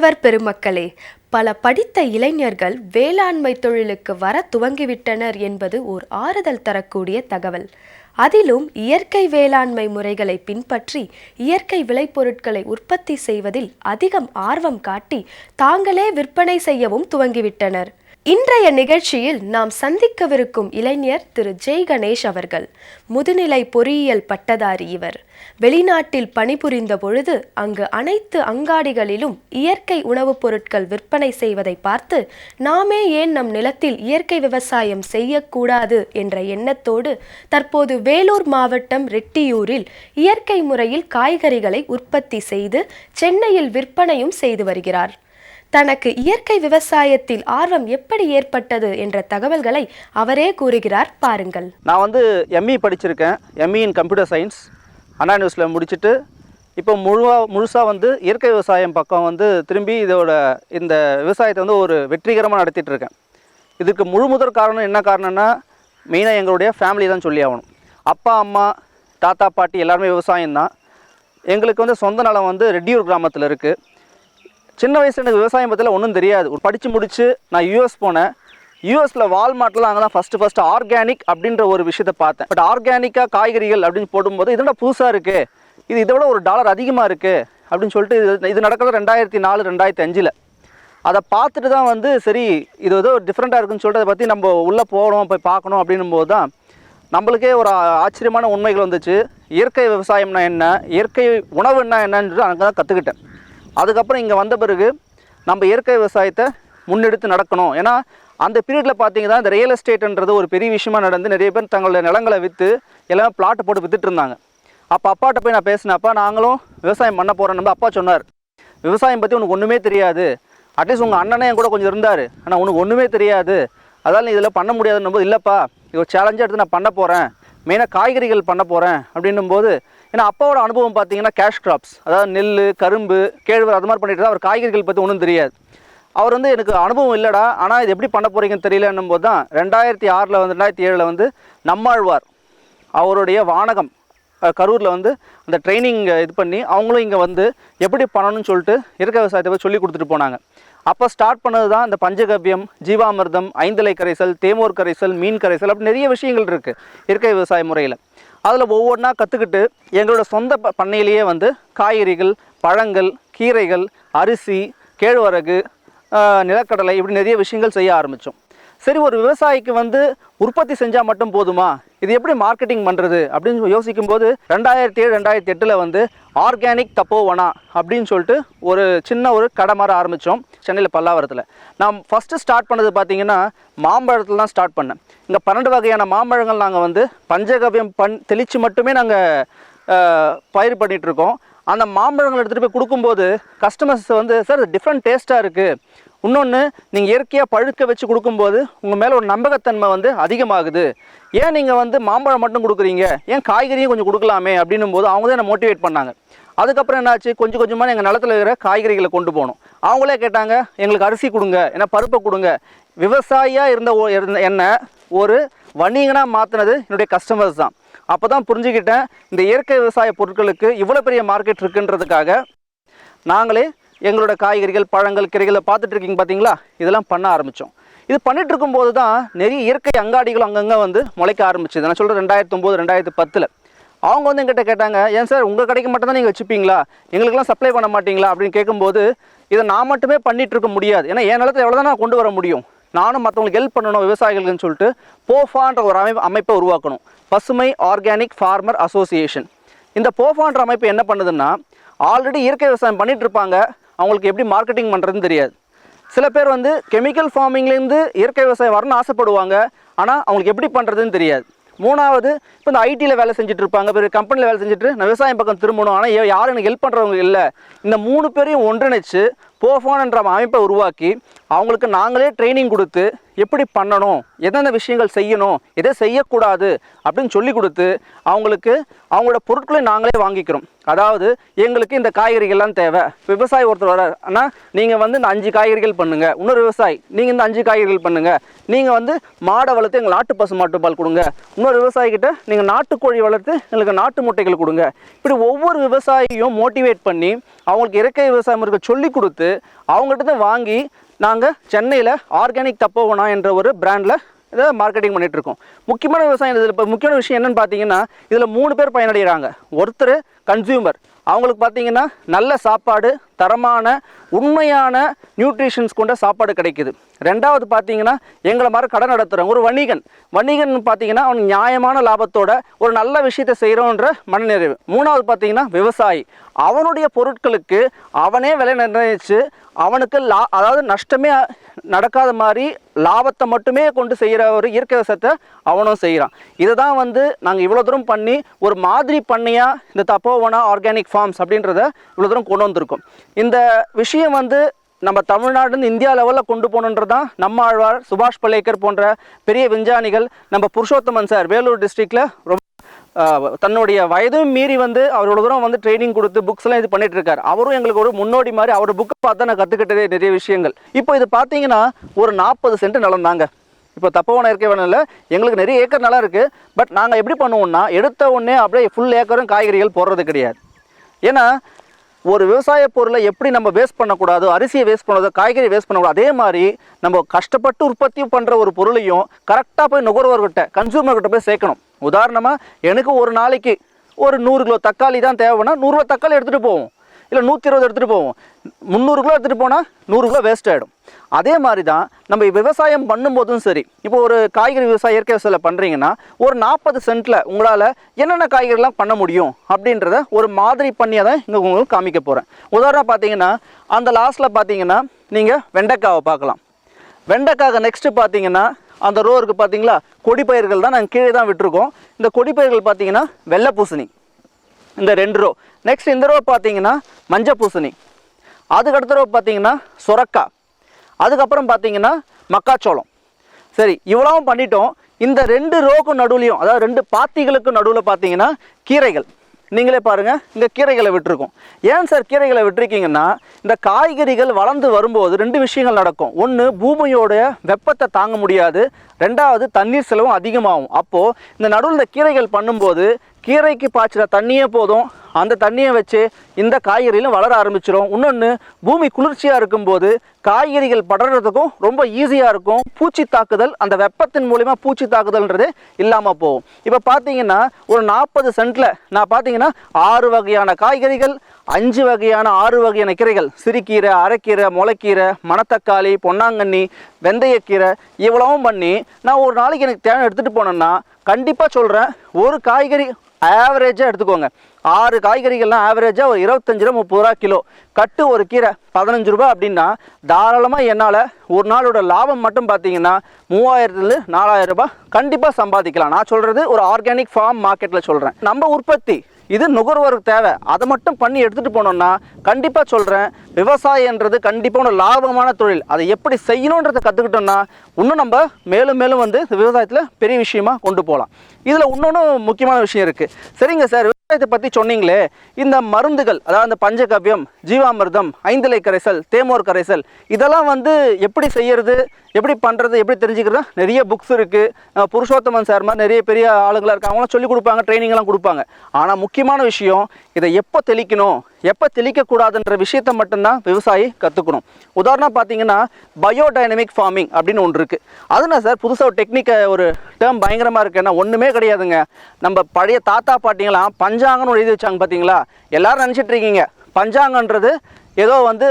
உழவர் பெருமக்களே பல படித்த இளைஞர்கள் வேளாண்மை தொழிலுக்கு வர துவங்கிவிட்டனர் என்பது ஓர் ஆறுதல் தரக்கூடிய தகவல். அதிலும் இயற்கை வேளாண்மை முறைகளை பின்பற்றி இயற்கை விளைபொருட்களை உற்பத்தி செய்வதில் அதிகம் ஆர்வம் காட்டி தாங்களே விற்பனை செய்யவும் துவங்கிவிட்டனர். இன்றைய நிகழ்ச்சியில் நாம் சந்திக்கவிருக்கும் இளைஞர் திரு. ஜெய் கணேஷ் அவர்கள். முதுநிலை பொறியியல் பட்டதாரி இவர். வெளிநாட்டில் பணிபுரிந்த பொழுது அங்கு அனைத்து அங்காடிகளிலும் இயற்கை உணவுப் பொருட்கள் விற்பனை செய்வதை பார்த்து நாமே ஏன் நம் நிலத்தில் இயற்கை விவசாயம் செய்யக்கூடாது? என்ற எண்ணத்தோடு தற்போது வேலூர் மாவட்டம் ரெட்டியூரில் இயற்கை முறையில் காய்கறிகளை உற்பத்தி செய்து சென்னையில் விற்பனையும் செய்து வருகிறார். தனக்கு இயற்கை விவசாயத்தில் ஆர்வம் எப்படி ஏற்பட்டது என்ற தகவல்களை அவரே கூறுகிறார். பாருங்கள். நான் வந்து எம்இ படிச்சிருக்கேன். M E in computer science Anna நியூஸில் முடிச்சுட்டு இப்போ முழுவாக முழுசாக வந்து இயற்கை விவசாயம் பக்கம் வந்து திரும்பி இதோட இந்த விவசாயத்தை வந்து ஒரு வெற்றிகரமாக நடத்திட்டு இருக்கேன் இதுக்கு முழு முதற் காரணம் என்ன காரணம்னா மெயினாக எங்களுடைய ஃபேமிலி தான் சொல்லி ஆகணும். அப்பா அம்மா தாத்தா பாட்டி எல்லாருமே விவசாயம் தான் எங்களுக்கு வந்து சொந்த நலம் வந்து ரெட்டியூர் கிராமத்தில் இருக்குது சின்ன வயசில் எனக்கு விவசாயம் பற்றியில் ஒன்றும் தெரியாது. ஒரு படித்து முடித்து நான் யூஎஸ் போனேன். யூஎஸில் வால்மார்ட்டில் அங்கே தான் ஃபஸ்ட்டு ஃபஸ்ட்டு ஆர்கானிக் அப்படின்ற ஒரு விஷயத்தை பார்த்தேன். பட் ஆர்கானிக்காக காய்கறிகள் அப்படின்னு போடும்போது இதோட புதுசாக இருக்குது இது இதை விட ஒரு டாலர் அதிகமாக இருக்குது அப்படின்னு சொல்லிட்டு இது இது நடக்கிறது ரெண்டாயிரத்தி நாலு ரெண்டாயிரத்தி அஞ்சில். அதை பார்த்துட்டு தான் வந்து சரி இது ஏதோ டிஃப்ரெண்ட்டாக இருக்குன்னு சொல்லிட்டு அதை பற்றி நம்ம உள்ளே போகணும் போய் பார்க்கணும் அப்படின்னும் போது தான் நம்மளுக்கே ஒரு ஆச்சரியமான உண்மைகள் வந்துச்சு. இயற்கை விவசாயம்னா என்ன? இயற்கை உணவுன்னா என்னன்றது அங்கே தான் கற்றுக்கிட்டேன் அதுக்கப்புறம் இங்கே வந்த பிறகு நம்ம இயற்கை விவசாயத்தை முன்னெடுத்து நடக்கணும். ஏன்னா அந்த பீரியடில் பார்த்தீங்கன்னா இந்த ரியல் எஸ்டேட்ன்றது ஒரு பெரிய விஷயமா நடந்து நிறைய பேர் தங்களுடைய நிலங்களை விற்று எல்லாமே பிளாட்டை போட்டு வித்துட்டு இருந்தாங்க. அப்போ அப்பாட்ட போய் நான் பேசினப்பா நாங்களும் விவசாயம் பண்ண போகிறோன்னு அப்பா சொன்னார். விவசாயம் பற்றி உனக்கு ஒன்றுமே தெரியாது. அட்லீஸ்ட் உங்கள் அண்ணனே என் கூட கொஞ்சம் இருந்தார். ஆனால் உனக்கு ஒன்றுமே தெரியாது. அதால் நீ இதில் பண்ண முடியாதுன்னும் போது இல்லைப்பா இது ஒரு சேலஞ்சாக எடுத்து நான் பண்ண போகிறேன் மெயினாக காய்கறிகள் பண்ண போகிறேன் அப்படின்னும் போது ஏன்னா அப்பாவோட அனுபவம் பார்த்தீங்கன்னா கேஷ் கிராப்ஸ் அதாவது நெல் கரும்பு கேழ்வர் அது மாதிரி பண்ணிட்டு தான் அவர் காய்கறிகள் பற்றி ஒன்றும் தெரியாது. அவர் வந்து எனக்கு அனுபவம் இல்லைடா ஆனால் இது எப்படி பண்ண போகிறீங்கன்னு தெரியலன்னும் போது தான் ரெண்டாயிரத்தி ஆறில் வந்து ரெண்டாயிரத்தி ஏழில் வந்து நம்மாழ்வார் அவருடைய வானகம் கரூரில் வந்து அந்த ட்ரைனிங் இது பண்ணி அவங்களும் இங்கே வந்து எப்படி பண்ணணும்னு சொல்லிட்டு இயற்கை விவசாயத்தை பற்றி சொல்லி கொடுத்துட்டு போனாங்க. அப்போ ஸ்டார்ட் பண்ணது தான் இந்த பஞ்சகவ்யம் ஜீவாமிர்தம் ஐந்தலை கரைசல் தேமோர் கரைசல் மீன் கரைசல் அப்படி நிறைய விஷயங்கள் இருக்குது இயற்கை விவசாய முறையில். அதில் ஒவ்வொன்றா கற்றுக்கிட்டு எங்களோட சொந்த ப- பண்ணையிலேயே வந்து காய்கறிகள் பழங்கள் கீரைகள் அரிசி கேழ்வரகு நிலக்கடலை இப்படி நிறைய விஷயங்கள் செய்ய ஆரம்பித்தோம் சரி ஒரு விவசாயிக்கு வந்து உற்பத்தி செஞ்சால் மட்டும் போதுமா? இது எப்படி மார்க்கெட்டிங் பண்ணுறது அப்படின்னு யோசிக்கும்போது ரெண்டாயிரத்தி ஏழு ரெண்டாயிரத்தி எட்டில் வந்து ஆர்கானிக் தப்போவனா அப்படின்னு சொல்லிட்டு ஒரு சின்ன ஒரு கடை மாற ஆரம்பித்தோம் சென்னையில் பல்லாவரத்தில். நான் ஃபஸ்ட்டு ஸ்டார்ட் பண்ணது பார்த்தீங்கன்னா மாம்பழத்தில் தான் ஸ்டார்ட் பண்ணேன். இங்கே பன்னெண்டு வகையான மாம்பழங்கள் நாங்கள் வந்து பஞ்சகவ்யம் பண் தெளித்து மட்டுமே நாங்கள் பயிர் பண்ணிகிட்ருக்கோம் அந்த மாம்பழங்கள் எடுத்துகிட்டு போய் கொடுக்கும்போது கஸ்டமர்ஸ் வந்து சார் டிஃப்ரெண்ட் டேஸ்ட்டாக இருக்குது இன்னொன்று நீங்கள் இயற்கையாக பழுக்க வச்சு கொடுக்கும்போது உங்கள் மேலே ஒரு நம்பகத்தன்மை வந்து அதிகமாகுது. ஏன் நீங்கள் வந்து மாம்பழம் மட்டும் கொடுக்குறீங்க? ஏன் காய்கறியும் கொஞ்சம் கொடுக்கலாமே? அப்படின்னும் போது அவங்க தான் என்னை மோட்டிவேட் பண்ணாங்க. அதுக்கப்புறம் என்னாச்சு? கொஞ்சம் கொஞ்சமாக எங்கள் நிலத்துல இருக்கிற காய்கறிகளை கொண்டு போனோம். அவங்களே கேட்டாங்க எங்களுக்கு அரிசி கொடுங்க ஏன்னா பருப்பை கொடுங்க. விவசாயியாக இருந்த இருந்த என்ன ஒரு வணிகனாக மாற்றினது என்னுடைய கஸ்டமர்ஸ் தான். அப்போ தான் புரிஞ்சுக்கிட்டேன் இந்த இயற்கை விவசாய பொருட்களுக்கு இவ்வளோ பெரிய மார்க்கெட் இருக்குன்றதுக்காக நாங்களே எங்களோட காய்கறிகள் பழங்கள் கிரைகளை பார்த்துட்டு இருக்கீங்க பார்த்தீங்களா? இதெல்லாம் பண்ண ஆரம்பித்தோம் இது பண்ணிட்டு இருக்கும்போது தான் நிறைய இயற்கை அங்காடிகள் அங்கங்கே வந்து முளைக்க ஆரம்பிச்சது. நான் சொல்கிறேன் ரெண்டாயிரத்தி ஒம்பது ரெண்டாயிரத்தி பத்தில். அவங்க வந்து எங்கிட்ட கேட்டாங்க ஏன் சார் உங்கள் கடைக்கு மட்டும்தான் நீங்கள் வச்சுப்பீங்களா? எங்களுக்கெல்லாம் சப்ளை பண்ண மாட்டீங்களா? அப்படின்னு கேட்கும்போது இதை நான் மட்டுமே பண்ணிட்டு இருக்க முடியாது. ஏன்னா என் நிலத்தில் எவ்வளோ தான் நான் கொண்டு வர முடியும். நானும் மற்றவங்களுக்கு ஹெல்ப் பண்ணணும் விவசாயிகளுக்குன்னு சொல்லிட்டு போஃபான்ற ஒரு அமை அமைப்பை உருவாக்கணும். பசுமை ஆர்கானிக் ஃபார்மர் அசோசியேஷன். இந்த போஃபான்ற அமைப்பு என்ன பண்ணுதுன்னா ஆல்ரெடி இயற்கை விவசாயம் பண்ணிகிட்டு இருப்பாங்க அவங்களுக்கு எப்படி மார்க்கெட்டிங் பண்ணுறதுன்னு தெரியாது. சில பேர் வந்து கெமிக்கல் ஃபார்மிங்லேருந்து இயற்கை விவசாயம் வரணும்னு ஆசைப்படுவாங்க. ஆனால் அவங்களுக்கு எப்படி பண்ணுறதுன்னு தெரியாது. மூணாவது இப்போ இந்த ஐடியில் வேலை செஞ்சுட்டு இருப்பாங்க. பெரிய கம்பெனியில் வேலை செஞ்சுட்டு நான் விவசாயம் பக்கம் திரும்பணும். ஆனால் யாரும் எனக்கு ஹெல்ப் பண்ணுறவங்க இல்லை. இந்த மூணு பேரையும் ஒன்றிணைச்சு போஃபான்ன்ற அமைப்பை உருவாக்கி அவங்களுக்கு நாங்களே ட்ரைனிங் கொடுத்து எப்படி பண்ணணும் எந்தெந்த விஷயங்கள் செய்யணும் எதை செய்யக்கூடாது அப்படின்னு சொல்லி கொடுத்து அவங்களுக்கு அவங்களோட பொருட்களை நாங்களே வாங்கிக்கிறோம். அதாவது எங்களுக்கு இந்த காய்கறிகள்லாம் தேவை. விவசாயி ஒருத்தர் வர ஆனால் நீங்கள் வந்து இந்த அஞ்சு காய்கறிகள் பண்ணுங்கள் இன்னொரு விவசாயி நீங்கள் இந்த அஞ்சு காய்கறிகள் பண்ணுங்கள் நீங்கள் வந்து மாடை வளர்த்து எங்கள் நாட்டு பசு மாட்டு பால் கொடுங்க. இன்னொரு விவசாயிக்கிட்ட நீங்கள் நாட்டுக்கோழி வளர்த்து எங்களுக்கு நாட்டு முட்டைகள் கொடுங்க. இப்படி ஒவ்வொரு விவசாயியும் மோட்டிவேட் பண்ணி அவங்களுக்கு இயற்கை விவசாயம் இருக்க சொல்லி கொடுத்து அவங்ககிட்ட வாங்கி நாங்கள் சென்னையில் ஆர்கானிக் தப்போவனா என்ற ஒரு பிராண்டில் இதை மார்க்கெட்டிங் பண்ணிகிட்டு இருக்கோம். முக்கியமான விவசாயம் இதில் இப்போ முக்கியமான விஷயம் என்னென்னு பார்த்தீங்கன்னா இதில் மூணு பேர் பயனடைகிறாங்க ஒருத்தர் கன்சியூமர் அவங்களுக்கு பார்த்தீங்கன்னா நல்ல சாப்பாடு தரமான உண்மையான நியூட்ரிஷன்ஸ் கொண்ட சாப்பாடு கிடைக்குது. ரெண்டாவது பார்த்தீங்கன்னா எங்களை மாதிரி கடன் நடத்துகிறவங்க ஒரு வணிகன். வணிகன் பார்த்தீங்கன்னா அவன் நியாயமான லாபத்தோட ஒரு நல்ல விஷயத்தை செய்கிறோன்ற மனநிறைவு. மூணாவது பார்த்தீங்கன்னா விவசாயி. அவனுடைய பொருட்களுக்கு அவனே விலை நிர்ணயித்து அவனுக்கு லா அதாவது நஷ்டமே நடக்காத மாதிரி லாபத்தை மட்டுமே கொண்டு செய்கிற ஒரு இயற்கை விவசாயத்தை அவனும் செய்கிறான் இதை தான் வந்து நாங்கள் இவ்வளோ தூரம் பண்ணி ஒரு மாதிரி பண்ணையாக இந்த தப்போவனா ஆர்கானிக் ஃபார்ம்ஸ் அப்படின்றத இவ்வளோ தூரம் கொண்டு வந்திருக்கோம். இந்த விஷயம் வந்து நம்ம தமிழ்நாடுன்னு இந்தியா லெவலில் கொண்டு போகணுன்றது தான் நம்ம ஆழ்வார் சுபாஷ் பலேக்கர் போன்ற பெரிய விஞ்ஞானிகள் நம்ம புருஷோத்தமன் சார் வேலூர் டிஸ்ட்ரிக்டில் ரொம்ப தன்னுடைய வயதும் மீறி வந்து அவரோட தூரம் வந்து ட்ரைனிங் கொடுத்து புக்ஸ்லாம் இது பண்ணிட்டு இருக்காரு. அவரும் எங்களுக்கு ஒரு முன்னோடி மாதிரி அவர் புக்கை பார்த்து நான் கற்றுக்கிட்டதே நிறைய விஷயங்கள். இப்போ இது பார்த்தீங்கன்னா ஒரு நாற்பது சென்ட் நிலம் தாங்க. இப்போ தப்பவனம் இருக்க வேணும் இல்லை எங்களுக்கு நிறைய ஏக்கர் நிலம் இருக்குது பட் நாங்கள் எப்படி பண்ணுவோம்னா எடுத்த உடனே அப்படியே ஃபுல் ஏக்கரும் காய்கறிகள் போடுறது கிடையாது. ஏன்னா ஒரு விவசாய பொருளை எப்படி நம்ம வேஸ்ட் பண்ணக்கூடாதோ அரிசியை வேஸ்ட் பண்ணக்கூடாது காய்கறி வேஸ்ட் பண்ணக்கூடாது அதே மாதிரி நம்ம கஷ்டப்பட்டு உற்பத்தி பண்ணுற ஒரு பொருளையும் கரெக்டாக போய் நுகர்வோர்கிட்ட கன்சூமர்கிட்ட போய் சேர்க்கணும். உதாரணமாக எனக்கு ஒரு நாளைக்கு ஒரு நூறு கிலோ தக்காளி தான் தேவைன்னா நூறுரூவா தக்காளி எடுத்துகிட்டு போவோம். இல்லை நூற்றி இருபது எடுத்துகிட்டு போவோம். முந்நூறு கிலோ எடுத்துகிட்டு போனால் நூறு கிலோ வேஸ்ட் ஆகிடும் அதே மாதிரி தான் நம்ம விவசாயம் பண்ணும்போதும் சரி. இப்போ ஒரு காய்கறி விவசாயம் இயற்கை விவசாயம் பண்ணுறீங்கன்னா ஒரு நாற்பது சென்ட்டில் உங்களால் என்னென்ன காய்கறிலாம் பண்ண முடியும் அப்படின்றத ஒரு மாதிரி பண்ணியை தான் இங்கே உங்களுக்கு காமிக்க போகிறேன் உதாரணம் பார்த்தீங்கன்னா அந்த லாஸ்ட்டில் பார்த்தீங்கன்னா நீங்கள் வெண்டைக்காவை பார்க்கலாம். வெண்டைக்காக நெக்ஸ்ட்டு பார்த்தீங்கன்னா அந்த ரோ இருக்குது பார்த்தீங்களா கொடிப்பயிர்கள் தான் நாங்கள் கீழே தான் விட்டுருக்கோம். இந்த கொடிப்பயிர்கள் பார்த்தீங்கன்னா வெள்ளை பூசணி. இந்த ரெண்டு ரோ நெக்ஸ்ட் இந்த ரோ பார்த்தீங்கன்னா மஞ்சள் பூசணி அதுக்கு அடுத்த ரோ பார்த்தீங்கன்னா சுரக்கா. அதுக்கப்புறம் பார்த்தீங்கன்னா மக்காச்சோளம். சரி இவ்வளவும் பண்ணிட்டோம். இந்த ரெண்டு ரோக்கும் நடுவுலையும் அதாவது ரெண்டு பாத்திகளுக்கும் நடுவில் பார்த்தீங்கன்னா கீரைகள். நீங்களே பாருங்கள் இந்த கீரைகளை விட்டுருக்கோம். ஏன் சார் கீரைகளை விட்டுருக்கீங்கன்னா இந்த காய்கறிகள் வளர்ந்து வரும்போது ரெண்டு விஷயங்கள் நடக்கும். ஒன்று பூமியோடைய வெப்பத்தை தாங்க முடியாது. ரெண்டாவது தண்ணீர் செலவும் அதிகமாகும். அப்போது இந்த நடுவில் இந்த கீரைகள் பண்ணும்போது கீரைக்கு பாய்ச்சிற தண்ணியே போதும். அந்த தண்ணியை வச்சு இந்த காய்கறிகளும் வளர ஆரம்பிச்சிடும் இன்னொன்று பூமி குளிர்ச்சியாக இருக்கும்போது காய்கறிகள் படறதுக்கும் ரொம்ப ஈஸியாக இருக்கும். பூச்சி தாக்குதல் அந்த வெப்பத்தின் மூலிமா பூச்சி தாக்குதல்ன்றது இல்லாமல் போகும். இப்போ பார்த்தீங்கன்னா ஒரு நாற்பது சென்ட்டில் நான் பார்த்தீங்கன்னா ஆறு வகையான காய்கறிகள் அஞ்சு வகையான ஆறு வகையான கீரைகள். சிறுகீரை அரைக்கீரை முளைக்கீரை மணத்தக்காளி பொன்னாங்கண்ணி வெந்தயக்கீரை இவ்வளவும் பண்ணி நான் ஒரு நாளைக்கு எனக்கு தேவை எடுத்துகிட்டு போனேன்னா கண்டிப்பாக சொல்கிறேன் ஒரு காய்கறி ஆவரேஜாக எடுத்துக்கோங்க. ஆறு காய்கறிகள்லாம் ஆவரேஜாக ஒரு இருபத்தஞ்சி ரூபா முப்பது ரூபா கிலோ. கட்டு ஒரு கீரை பதினஞ்சு ரூபா அப்படின்னா தாராளமாக என்னால் ஒரு நாளோட லாபம் மட்டும் பார்த்தீங்கன்னா மூவாயிரத்துலேருந்து நாலாயிரம் ரூபாய் கண்டிப்பாக சம்பாதிக்கலாம். நான் சொல்கிறது ஒரு ஆர்கானிக் ஃபார்ம் மார்க்கெட்டில் சொல்கிறேன் நம்ம உற்பத்தி இது நுகர்வோருக்கு தேவை. அதை மட்டும் பண்ணி எடுத்துகிட்டு போனோம்னா கண்டிப்பாக சொல்கிறேன் விவசாயன்றது கண்டிப்பாக ஒரு லாபமான தொழில். அதை எப்படி செய்யணுன்றதை கற்றுக்கிட்டோம்னா இன்னும் நம்ம மேலும் மேலும் வந்து விவசாயத்தில் பெரிய விஷயமா கொண்டு போகலாம் இதில் இன்னொன்று முக்கியமான விஷயம் இருக்குது சரிங்க சார் இதை பற்றி சொன்னீங்களே இந்த மருந்துகள் அதாவது அந்த பஞ்சகவ்யம் ஜீவாமிர்தம் ஐந்திலை கரைசல் தேமோர் கரைசல் இதெல்லாம் வந்து எப்படி செய்யறது எப்படி பண்ணுறது எப்படி தெரிஞ்சுக்கிறதா நிறைய புக்ஸ் இருக்குது புருஷோத்தமன் சார் மாதிரி நிறைய பெரிய ஆளுங்களாக இருக்காங்க. அவங்களாம் சொல்லிக் கொடுப்பாங்க ட்ரைனிங்லாம் கொடுப்பாங்க. ஆனால் முக்கியமான விஷயம் இதை எப்போ தெளிக்கணும்? எப்போ தெளிக்கக்கூடாதுன்ற விஷயத்தை மட்டும்தான் விவசாயி கற்றுக்கணும் உதாரணம் பார்த்தீங்கன்னா பயோடைனமிக் ஃபார்மிங் அப்படின்னு ஒன்று இருக்குது அதுனா சார்? புதுசாக ஒரு டெக்னிக்கை ஒரு டேர்ம் பயங்கரமாக இருக்குன்னா ஒன்றுமே கிடையாதுங்க. நம்ம பழைய தாத்தா பாட்டிங்களாம் பஞ்சாங்கன்னு எழுதி வச்சாங்க பார்த்தீங்களா எல்லாரும் நினச்சிட்டு இருக்கீங்க. பஞ்சாங்கன்றது ஏதோ வந்து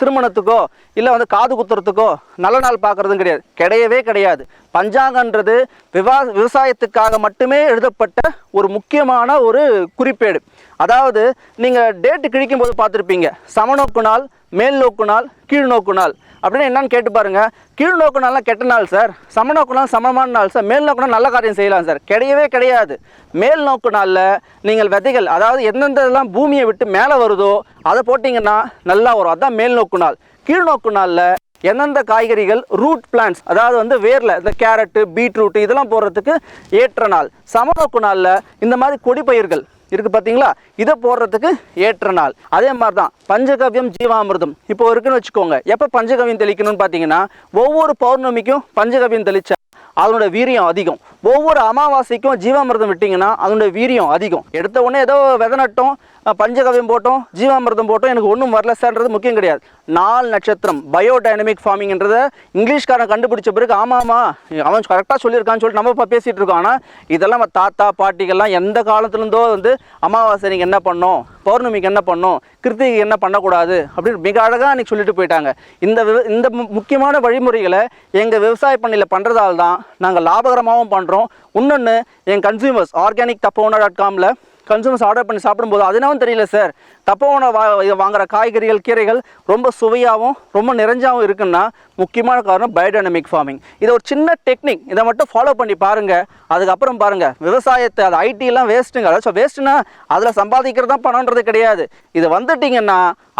திருமணத்துக்கோ இல்லை வந்து காது குத்துறதுக்கோ நல்ல நாள் பார்க்குறதும் கிடையாது. கிடையவே கிடையாது. பஞ்சாங்கன்றது விவா விவசாயத்துக்காக மட்டுமே எழுதப்பட்ட ஒரு முக்கியமான ஒரு குறிப்பேடு. அதாவது நீங்கள் டேட்டு கிழிக்கும் போது பார்த்துருப்பீங்க சமநோக்கு நாள் மேல் நோக்கு நாள் கீழ் நோக்கு நாள். அப்படின்னு என்னன்னு கேட்டு பாருங்க. கீழ் நோக்கு நாள்லாம் கெட்ட நாள் சார் சமநோக்கு நாள் சமமான நாள் சார் மேல் நோக்கு நாள் நல்ல காரியம் செய்யலாம் சார் கிடையவே கிடையாது. மேல் நோக்கு நாளில் நீங்கள் விதைகள் அதாவது எந்தெந்ததெல்லாம் பூமியை விட்டு மேலே வருதோ அதை போட்டிங்கன்னா நல்லா வரும். அதான் மேல் நோக்கு நாள். கீழ் நோக்கு நாளில் எந்தெந்த காய்கறிகள் ரூட் பிளான்ஸ் அதாவது வந்து வேரில் இந்த கேரட்டு பீட்ரூட் இதெல்லாம் போடுறதுக்கு ஏற்ற நாள். சமநோக்கு நாளில் இந்த மாதிரி கொடி பயிர்கள் இருக்குது பார்த்தீங்களா இதை போடுறதுக்கு ஏற்ற நாள். அதே மாதிரி தான் பஞ்சகவ்யம் ஜீவாமிர்தம். இப்போ இருக்குன்னு வச்சுக்கோங்க. எப்போ பஞ்சகவ்யம் தெளிக்கணும்னு பார்த்தீங்கன்னா ஒவ்வொரு பௌர்ணமிக்கும் பஞ்சகவ்யம் தெளிச்சா அதனோட வீரியம் அதிகம். ஒவ்வொரு அமாவாசைக்கும் ஜீவாமிர்தம் விட்டிங்கன்னா அதனோட வீரியம் அதிகம். எடுத்த உடனே ஏதோ வெதை நட்டோம் பஞ்சகவியம் போட்டோம் ஜீவாமிர்தம் போட்டோம் எனக்கு ஒன்றும் வரல சார்ன்றது முக்கியம் கிடையாது. நாலு நட்சத்திரம் பயோடைனமிக் ஃபார்மிங்ன்றதை இங்கிலீஷ்காரன் கண்டுபிடிச்ச பிறகு ஆமாம்மா அவன் கரெக்டாக சொல்லியிருக்கான்னு சொல்லிட்டு நம்ம இப்போ பேசிகிட்டு இருக்கோம். ஆனால் இதெல்லாம் நம்ம தாத்தா பாட்டிகள்லாம் எந்த காலத்துலேருந்தோ வந்து அமாவாசை நீங்கள் என்ன பண்ணோம் பௌர்ணமிக்கு என்ன பண்ணோம் கிருத்திகை என்ன பண்ணக்கூடாது அப்படின்னு மிக அழகாக அன்றைக்கி சொல்லிட்டு போயிட்டாங்க. இந்த விவ- இந்த மு- முக்கியமான வழிமுறைகளை எங்கள் விவசாய பண்ணையில் பண்ணுறதால தான் நாங்கள் லாபகரமாகவும் பண்ணுறோம் இன்னொன்று என் கன்சியூமர்ஸ் ஆர்கானிக் தப்போனா டாட் காமில் கன்சூமர்ஸ் ஆர்டர் பண்ணி சாப்பிடும்போது அதனாவும் தெரியல சார் தப்போன வா இதை வாங்குற காய்கறிகள் கீரைகள் ரொம்ப சுவையாகவும் ரொம்ப நிறைஞ்சாகவும் இருக்குன்னா முக்கியமான காரணம் பயோடைனமிக் ஃபார்மிங் இது ஒரு சின்ன டெக்னிக் இதை மட்டும் ஃபாலோ பண்ணி பாருங்கள் அதுக்கப்புறம் பாருங்கள் விவசாயத்தை அது ஐடிலாம் வேஸ்ட்டுங்க அதாச்சும் வேஸ்ட்டுனா அதில் சம்பாதிக்கிறது தான் பணன்றது கிடையாது. இது வந்துட்டிங்கன்னா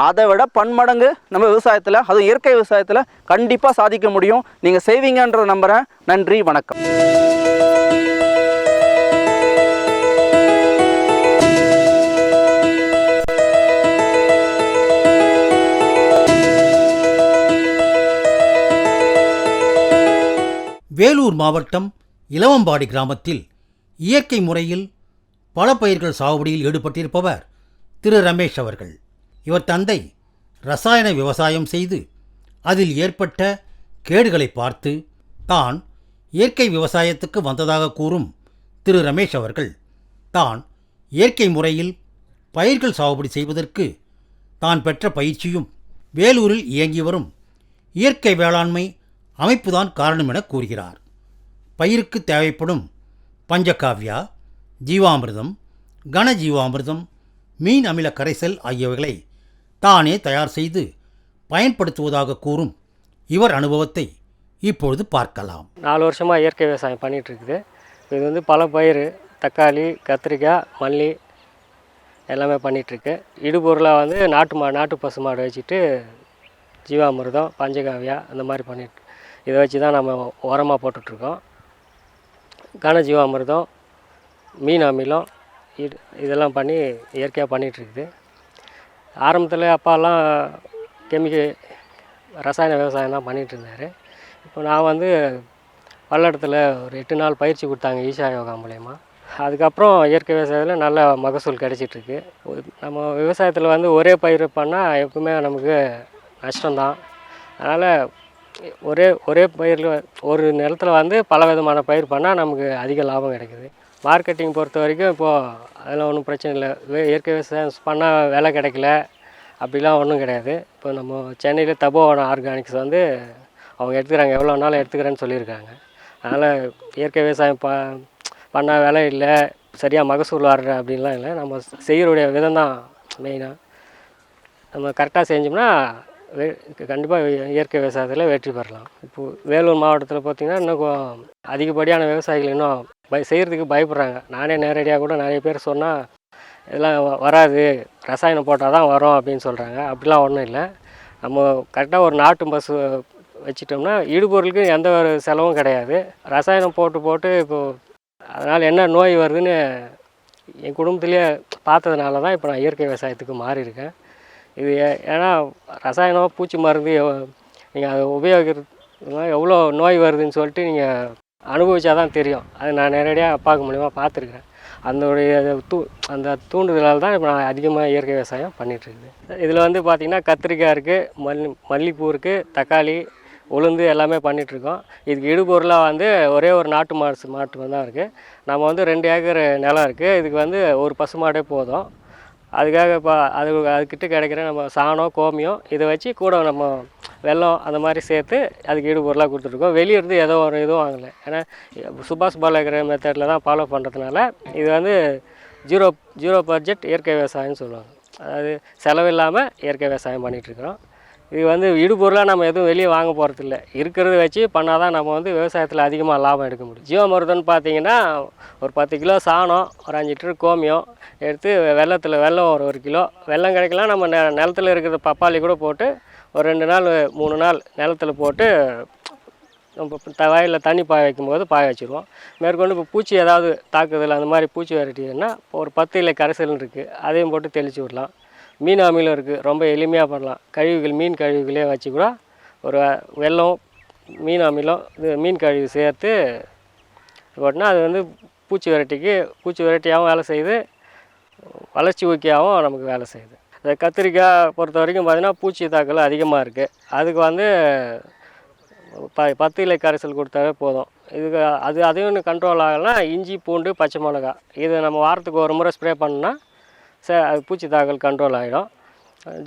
அதை விட பன்மடங்கு நம்ம விவசாயத்தில் அதுவும் இயற்கை விவசாயத்தில் கண்டிப்பாக சாதிக்க முடியும். நீங்கள் செய்வீங்கன்றத நம்புகிறேன் நன்றி வணக்கம். வேலூர் மாவட்டம் இளவம்பாடி கிராமத்தில் இயற்கை முறையில் பல பயிர்கள் சாகுபடியில் ஈடுபட்டிருப்பவர் திரு ரமேஷ் அவர்கள். இவர் தந்தை ரசாயன விவசாயம் செய்து அதில் ஏற்பட்ட கேடுகளை பார்த்து தான் இயற்கை விவசாயத்துக்கு வந்ததாக கூறும் திரு ரமேஷ் அவர்கள் தான் இயற்கை முறையில் பயிர்கள் சாகுபடி செய்வதற்கு தான் பெற்ற பயிற்சியும் வேலூரில் இயங்கி வரும் இயற்கை வேளாண்மை அமைப்புதான் காரணம் என கூறுகிறார். பயிருக்கு தேவைப்படும் பஞ்சகாவ்யா ஜீவாமிர்தம் கனஜீவாமிர்தம் மீன் அமில கரைசல் ஆகியவைகளை தானே தயார் செய்து பயன்படுத்துவதாக கூறும் இவர் அனுபவத்தை இப்பொழுது பார்க்கலாம். நாலு வருஷமாக இயற்கை விவசாயம் பண்ணிகிட்ருக்குது. இது வந்து பல பயிர் தக்காளி கத்திரிக்காய் மல்லி எல்லாமே பண்ணிகிட்ருக்கு. இடுபொருளாக வந்து நாட்டு மா நாட்டு பசு மாடு வச்சுட்டு ஜீவாமிர்தம் பஞ்சகாவியா அந்த மாதிரி பண்ணிட்டு இதை வச்சு தான் நம்ம உரமாக போட்டுட்ருக்கோம். கனஜீவாமிர்தம் மீன் அமிலம் இது இதெல்லாம் பண்ணி இயற்கையாக பண்ணிகிட்ருக்குது ஆரம்பத்தில் அப்பாலாம் கெமிக்கல் ரசாயன விவசாயம் தான் பண்ணிகிட்டு இருந்தார் இப்போ நான் வந்து பல்லடத்தில் ஒரு எட்டு நாள் பயிற்சி கொடுத்தாங்க ஈஷா யோகா மூலயமா. அதுக்கப்புறம் இயற்கை விவசாயத்தில் நல்ல மகசூல் கிடச்சிட்ருக்கு. நம்ம விவசாயத்தில் வந்து ஒரே பயிர் பண்ணால் எப்பவுமே நமக்கு நஷ்டம்தான். அதனால் ஒரே ஒரே பயிரில் ஒரு நிலத்துல வந்து பல விதமான பயிர் பண்ணால் நமக்கு அதிக லாபம் கிடைக்குது. மார்க்கெட்டிங் பொறுத்த வரைக்கும் இப்போது அதெல்லாம் ஒன்றும் பிரச்சனை இல்லை. வே- இயற்கை விவசாயம் பண்ணால் வேலை கிடைக்கல. அப்படிலாம் ஒன்றும் கிடையாது. இப்போ நம்ம சென்னையில் தபோவன ஆர்கானிக்ஸ் வந்து அவங்க எடுத்துக்கிறாங்க. எவ்வளோ நாள் எடுத்துக்கிறேன்னு சொல்லியிருக்காங்க. அதனால் இயற்கை விவசாயம் ப பண்ணால் வேலை இல்லை. சரியாக மகசூல் வர்ற அப்படின்லாம் இல்லை. நம்ம செய்யறோடைய விதம் தான் மெயினாக நம்ம கரெக்டாக செஞ்சோம்னா கண்டிப்பாக இயற்கை விவசாயத்தில் வெற்றி பெறலாம். இப்போது வேலூர் மாவட்டத்தில் பார்த்திங்கன்னா இன்னும் அதிகப்படியான விவசாயிகள் இன்னும் பய செய்கிறதுக்கு பயப்படுறாங்க. நானே நேரடியாக கூட நிறைய பேர் சொன்னால் இதெல்லாம் வராது. ரசாயனம் போட்டால் தான் வரும் அப்படின்னு சொல்கிறாங்க அப்படிலாம் ஒன்றும் இல்லை. நம்ம கரெக்டாக ஒரு நாட்டு பசு வச்சிட்டோம்னா இடுபொருளுக்கு எந்த ஒரு செலவும் கிடையாது. ரசாயனம் போட்டு போட்டு இப்போது அதனால் என்ன நோய் வருதுன்னு என் குடும்பத்துலேயே பார்த்ததுனால தான் இப்போ நான் இயற்கை விவசாயத்துக்கு மாறியிருக்கேன். இது ஏன்னா ரசாயனம் பூச்சி மருந்து நீங்கள் அதை உபயோகிக்கிறதுனால எவ்வளோ நோய் வருதுன்னு சொல்லிட்டு நீங்கள் அனுபவிச்சா தான் தெரியும். அது நான் நேரடியாக அப்பாவுக்கு மூலிமா பார்த்துருக்கேன் அதனுடைய தூ அந்த தூண்டுதலால் தான் இப்போ நான் அதிகமாக இயற்கை விவசாயம் பண்ணிகிட்ருக்குது இதில் வந்து பார்த்திங்கன்னா கத்திரிக்காய் இருக்குது மல்லி மல்லிப்பூ இருக்குது தக்காளி உளுந்து எல்லாமே பண்ணிகிட்ருக்கோம் இதுக்கு இடுபொருளாக வந்து ஒரே ஒரு நாட்டு மாடு மாட்டு தான் இருக்குது நம்ம வந்து ரெண்டு ஏக்கர் நிலம் இருக்குது இதுக்கு வந்து ஒரு பசு மாடே போதும். அதுக்காக இப்போ அது அதுக்கிட்ட கிடைக்கிற நம்ம சாணம் கோமியம் இதை வச்சு கூட நம்ம வெல்லம் அந்த மாதிரி சேர்த்து அதுக்கு ஈடுபொருளாக கொடுத்துட்ருக்கோம். வெளியே இருந்து ஏதோ ஒரு இதுவும் வாங்கலை. ஏன்னா சுபாஷ் பாலகர மெத்தடில் தான் ஃபாலோ பண்ணுறதுனால இது வந்து ஜீரோ ஜீரோ பட்ஜெட் இயற்கை விவசாயம்னு சொல்லுவாங்க. அதாவது செலவில்லாமல் இயற்கை விவசாயம் பண்ணிகிட்ருக்குறோம் இது வந்து இடுபொருளாக நம்ம எதுவும் வெளியே வாங்க போகிறதில்ல இருக்கிறத வச்சு பண்ணால் தான் நம்ம வந்து விவசாயத்தில் அதிகமாக லாபம் எடுக்க முடியும். ஜீவமருதம்னு பார்த்தீங்கன்னா ஒரு பத்து கிலோ சாணம் ஒரு அஞ்சு லிட்டர் கோமியம் எடுத்து வெள்ளத்தில் வெல்லம் ஒரு ஒரு கிலோ. வெல்லம் கிடைக்கலாம் நம்ம நெ நிலத்துல இருக்கிற பப்பாளி கூட போட்டு ஒரு ரெண்டு நாள் மூணு நாள் நிலத்துல போட்டு நம்ம த வயலில் தண்ணி பாய வைக்கும்போது பாய வச்சுருவோம். மேற்கொண்டு இப்போ பூச்சி ஏதாவது தாக்குதல் அந்த மாதிரி பூச்சி விரட்டிதுன்னா ஒரு பத்து இல்லை கரைசல்னு இருக்குது அதையும் போட்டு தெளித்து விடலாம். மீன் அமிலம் இருக்குது ரொம்ப எளிமையாக பண்ணலாம். கழிவுகள் மீன் கழிவுகளே வச்சு கூட ஒரு வெல்லம் மீன் அமிலம் இது மீன் கழிவு சேர்த்து போட்டினா அது வந்து பூச்சி விரட்டிக்கு பூச்சி விரட்டியாகவும் வேலை செய்யுது. வளர்ச்சி ஊக்கியாகவும் நமக்கு வேலை செய்யுது. இந்த கத்திரிக்காய் பொறுத்த வரைக்கும் பார்த்திங்கன்னா பூச்சி தாக்கல் அதிகமாக இருக்குது அதுக்கு வந்து ப பத்து இலை கரைசல் கொடுத்தாலே போதும். இதுக்கு அது அதையும் கண்ட்ரோல் ஆகலைன்னா இஞ்சி பூண்டு பச்சை மிளகா இது நம்ம வாரத்துக்கு ஒரு முறை ஸ்ப்ரே பண்ணால் ச அது பூச்சி தாக்கல் கண்ட்ரோல் ஆகிடும்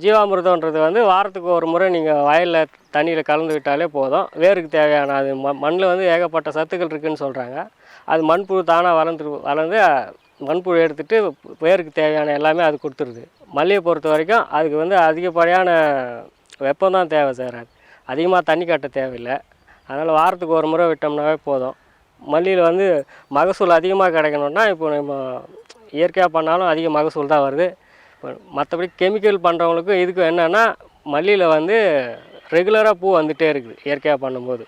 ஜீவாமிர்தன்றது வந்து வாரத்துக்கு ஒரு முறை நீங்கள் வயலில் தண்ணியில் கலந்து விட்டாலே போதும். வேருக்கு தேவையான அது ம மண்ணில் வந்து ஏகப்பட்ட சத்துக்கள் இருக்குதுன்னு சொல்கிறாங்க அது மண்புழு தானாக வளர்ந்து வளர்ந்து மண்புழு எடுத்துகிட்டு வேருக்கு தேவையான எல்லாமே அது கொடுத்துருது. மல்லிகை பொறுத்த வரைக்கும் அதுக்கு வந்து அதிகப்படியான வெப்பம் தான் தேவை சார் அது. அதிகமாக தண்ணி கட்ட தேவையில்லை. அதனால் வாரத்துக்கு ஒரு முறை விட்டோம்னாவே போதும். மல்லியில் வந்து மகசூல் அதிகமாக கிடைக்கணுன்னா இப்போ நம்ம இயற்கையாக பண்ணாலும் அதிக மகசூல் தான் வருது. இப்போ மற்றபடி கெமிக்கல் பண்ணுறவங்களுக்கும் இதுக்கும் என்னென்னா மல்லியில் வந்து ரெகுலராக பூ வந்துகிட்டே இருக்குது இயற்கையாக பண்ணும்போது.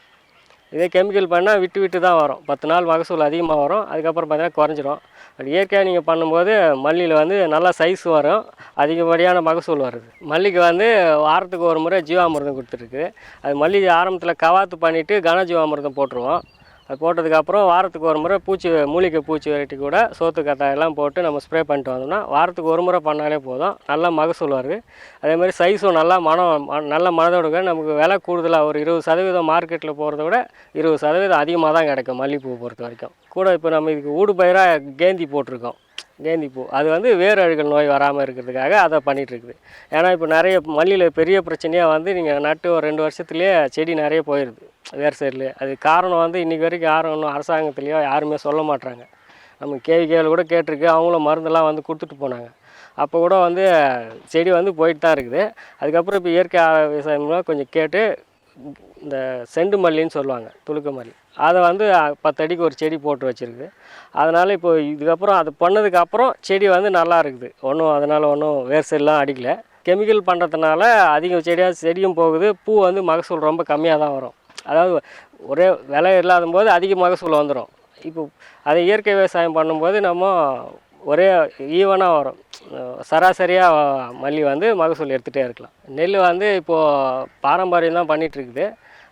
இதே கெமிக்கல் பண்ணால் விட்டு விட்டு தான் வரும். பத்து நாள் மகசூல் அதிகமாக வரும். அதுக்கப்புறம் பார்த்தீங்கன்னா குறைஞ்சிரும். பட் இயற்கையாக நீங்கள் பண்ணும்போது மல்லியில் வந்து நல்லா சைஸ் வரும். அதிகப்படியான மகசூல் வருது. மல்லிக்கு வந்து வாரத்துக்கு ஒரு முறை ஜீவாமிர்தம் கொடுத்துருக்கு அது மல்லிகை ஆரம்பத்தில் கவாத்து பண்ணிவிட்டு கன ஜீவாமிர்தம் போட்டுருவோம். அது போட்டதுக்கப்புறம் வாரத்துக்கு ஒரு முறை பூச்சி மூலிகை பூச்சி வெரைட்டி கூட சோத்து கத்தாயெல்லாம் போட்டு நம்ம ஸ்ப்ரே பண்ணிட்டு வந்தோம்னா வாரத்துக்கு ஒரு முறை பண்ணாலே போதும். நல்லா மகசூல் வருது அதே மாதிரி சைஸும் நல்லா மனம் ம- நல்ல கூட நமக்கு விலை கூடுதலாக ஒரு இருபது சதவீதம் மார்க்கெட்டில் போகிறத விட இருபது சதவீதம் அதிகமாக தான் கிடைக்கும் மல்லிகைப்பூ பொறுத்த வரைக்கும். கூட இப்போ நம்ம இதுக்கு ஊடு பயிராக கேந்தி போட்டிருக்கோம். கேந்திப்பூ. அது வந்து வேர் அழுகல் நோய் வராமல் இருக்கிறதுக்காக அதை பண்ணிகிட்ருக்குது ஏன்னா இப்போ நிறைய மல்லியில் பெரிய பிரச்சனையாக வந்து நீங்கள் நட்டு ஒரு ரெண்டு வருஷத்துலேயே செடி நிறைய போயிடுது வேறு சைடில் அது காரணம் வந்து இன்றைக்கி வரைக்கும் யாரும் இன்னும் அரசாங்கத்துலேயோ யாருமே சொல்ல மாட்டுறாங்க நம்ம கேவி கேவில் கூட கேட்டிருக்கு அவங்களும் மருந்தெல்லாம் வந்து கொடுத்துட்டு போனாங்க. அப்போ கூட வந்து செடி வந்து போயிட்டு தான் இருக்குது. அதுக்கப்புறம் இப்போ இயற்கை விவசாயம் கொஞ்சம் கேட்டு இந்த செண்டு மல்லின்னு சொல்லுவாங்க துளுக்க மல்லி. அதை வந்து பத்தடிக்கு ஒரு செடி போட்டு வச்சுருக்கு. அதனால் இப்போ இதுக்கப்புறம் அது பண்ணதுக்கப்புறம் செடி வந்து நல்லா இருக்குது. ஒன்றும் அதனால் ஒன்றும் வேர்செல்லாம் அடிக்கலை. கெமிக்கல் பண்ணுறதுனால அதிக செடியாக செடியும் போகுது. பூ வந்து மகசூல் ரொம்ப கம்மியாக தான் வரும். அதாவது ஒரே விலை இல்லாத போது அதிக மகசூல் வந்துடும் இப்போ அதை இயற்கை விவசாயம் பண்ணும்போது நம்ம ஒரே ஈவனாக வரும். சராசரியாக மல்லி வந்து மகசூல் எடுத்துகிட்டே இருக்கலாம். நெல் வந்து இப்போது பாரம்பரியம் தான் பண்ணிகிட்ருக்குது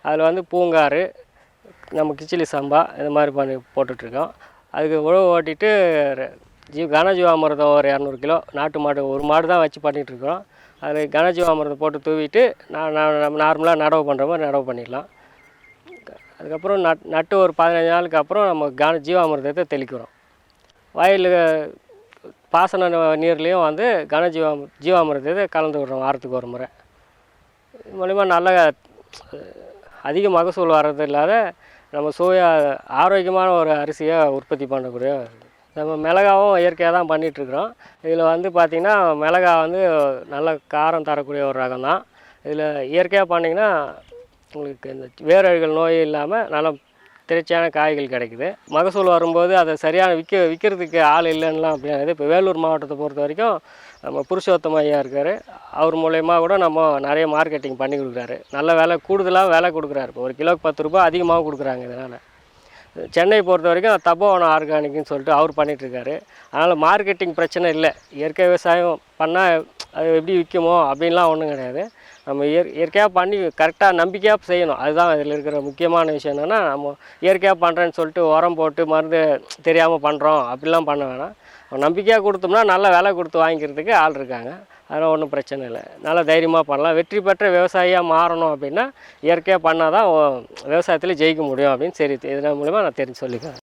அதில் வந்து பூங்காறு நம்ம கிச்சிலி சம்பா இந்த மாதிரி பண்ணி போட்டுட்ருக்கோம். அதுக்கு உழவு ஓட்டிட்டு ஜீ கனஜீவாமிர்தம் ஒரு இரநூறு கிலோ நாட்டு மாடு ஒரு மாடு தான் வச்சு பண்ணிகிட்ருக்கோம் அதில் கனஜீவாமிரதம் போட்டு தூவிட்டு நான் நம்ம நார்மலாக நடவு பண்ணுற மாதிரி நடவு பண்ணிடலாம். அதுக்கப்புறம் நட் நட்டு ஒரு பதினஞ்சு நாளுக்கு அப்புறம் நம்ம கன ஜீவாமிரதத்தை தெளிக்கிறோம். வயலுக்கு பாசன நீர்லேயும் வந்து கன ஜீவா ஜீவாமிர்தத்தை கலந்து விடுறோம் வாரத்துக்கு ஒரு முறை. இது மூலிமா நல்ல அதிக மகசூல் வர்றது இல்லாத நம்ம சுவையாக ஆரோக்கியமான ஒரு அரிசியை உற்பத்தி பண்ணக்கூடிய நம்ம மிளகாவும் இயற்கையாக தான் பண்ணிகிட்ருக்குறோம் இதில் வந்து பார்த்திங்கன்னா மிளகா வந்து நல்ல காரம் தரக்கூடிய ஒரு ரகம் தான் இதில் இயற்கையாக பண்ணிங்கன்னா உங்களுக்கு இந்த வேரழிகள் நோய் இல்லாமல் நல்லா திரைச்சியான காய்கள் கிடைக்குது. மகசூல் வரும்போது அதை சரியான விற்க விற்கிறதுக்கு ஆள் இல்லைன்னுலாம் அப்படியாது இப்போ வேலூர் மாவட்டத்தை பொறுத்த வரைக்கும் நம்ம புருஷோத்தம ஐயா இருக்கார். அவர் மூலயமா கூட நம்ம நிறைய மார்க்கெட்டிங் பண்ணி கொடுக்குறாரு. நல்ல விலை கூடுதலாக விலை கொடுக்குறாரு. இப்போ ஒரு கிலோக்கு பத்து ரூபாய் அதிகமாக கொடுக்குறாங்க இதனால். சென்னை பொறுத்த வரைக்கும் தபோவனம் ஆர்கானிக்னு சொல்லிட்டு அவர் பண்ணிகிட்ருக்காரு அதனால் மார்க்கெட்டிங் பிரச்சனை இல்லை. இயற்கை விவசாயம் பண்ணால் அது எப்படி விற்குமோ அப்படின்லாம் ஒன்றும் கிடையாது. நம்ம இயற் இயற்கையாக பண்ணி கரெக்டாக நம்பிக்கையாக செய்யணும். அதுதான் இதில் இருக்கிற முக்கியமான விஷயம் என்னென்னா நம்ம இயற்கையாக பண்ணுறேன்னு சொல்லிட்டு உரம் போட்டு மருந்து தெரியாமல் பண்ணுறோம் அப்படிலாம் பண்ண வேணாம். நம்பிக்கையாக கொடுத்தோம்னா நல்ல விலை கொடுத்து வாங்கிக்கிறதுக்கு ஆள் இருக்காங்க. அதெல்லாம் ஒன்றும் பிரச்சனை இல்லை. நல்லா தைரியமாக பண்ணலாம். வெற்றி பெற்ற விவசாயியாக மாறணும் அப்படின்னா இயற்கையாக பண்ணால் தான் விவசாயத்தில் ஜெயிக்க முடியும் அப்படின்னு சரி இதன் மூலிமா நான் தெரிஞ்சு சொல்லிக்கிறேன்.